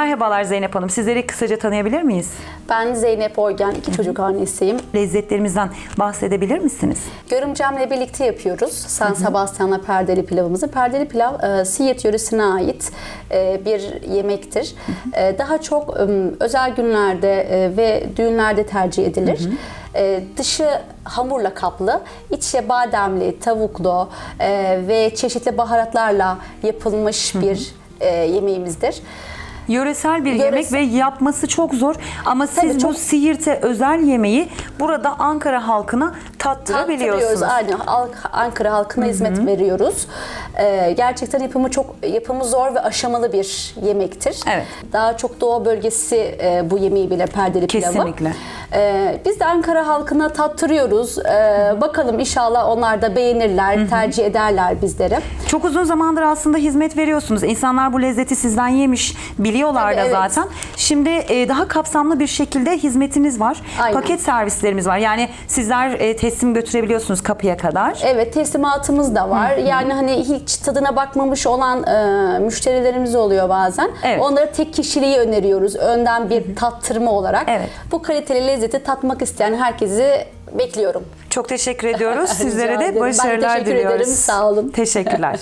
Merhabalar Zeynep Hanım. Sizleri kısaca tanıyabilir miyiz? Ben Zeynep Oygen, iki çocuk annesiyim. Lezzetlerimizden bahsedebilir misiniz? Görümcemle birlikte yapıyoruz San Sebastian'la perdeli pilavımızı. Perdeli pilav e, Siirt yöresine ait e, bir yemektir. E, daha çok e, özel günlerde e, ve düğünlerde tercih edilir. E, dışı hamurla kaplı, içi bademli, tavuklu e, ve çeşitli baharatlarla yapılmış bir e, yemeğimizdir. Yöresel bir yemek Yöresel- ve yapması çok zor ama siz Tabii bu çok- Siirt'e özel yemeği burada Ankara halkına tattırabiliyorsunuz. Tattırıyoruz. Aynı Halk- Ankara halkına hizmet veriyoruz. Ee, gerçekten yapımı çok yapımı zor ve aşamalı bir yemektir. Evet. Daha çok Doğu bölgesi e, bu yemeği bile perdeli pilavı. Kesinlikle. Ee, biz de Ankara halkına tattırıyoruz. Ee, bakalım inşallah onlar da beğenirler, tercih ederler bizleri. Çok uzun zamandır aslında hizmet veriyorsunuz. İnsanlar bu lezzeti sizden yemiş, biliyorlar Tabii, da evet. zaten. Şimdi e, daha kapsamlı bir şekilde hizmetiniz var. Aynen. Paket servislerimiz var. Yani sizler e, teslim götürebiliyorsunuz kapıya kadar. Evet teslimatımız da var. Yani hani hiç tadına bakmamış olan e, müşterilerimiz oluyor bazen. Evet. Onlara tek kişiliği öneriyoruz. Önden bir tattırma olarak. Evet. Bu kaliteli lezzeti tatmak isteyen herkesi bekliyorum. Çok teşekkür ediyoruz. Sizlere de ederim. Ben başarılar teşekkür diliyoruz. ederim. Sağ olun. Teşekkürler.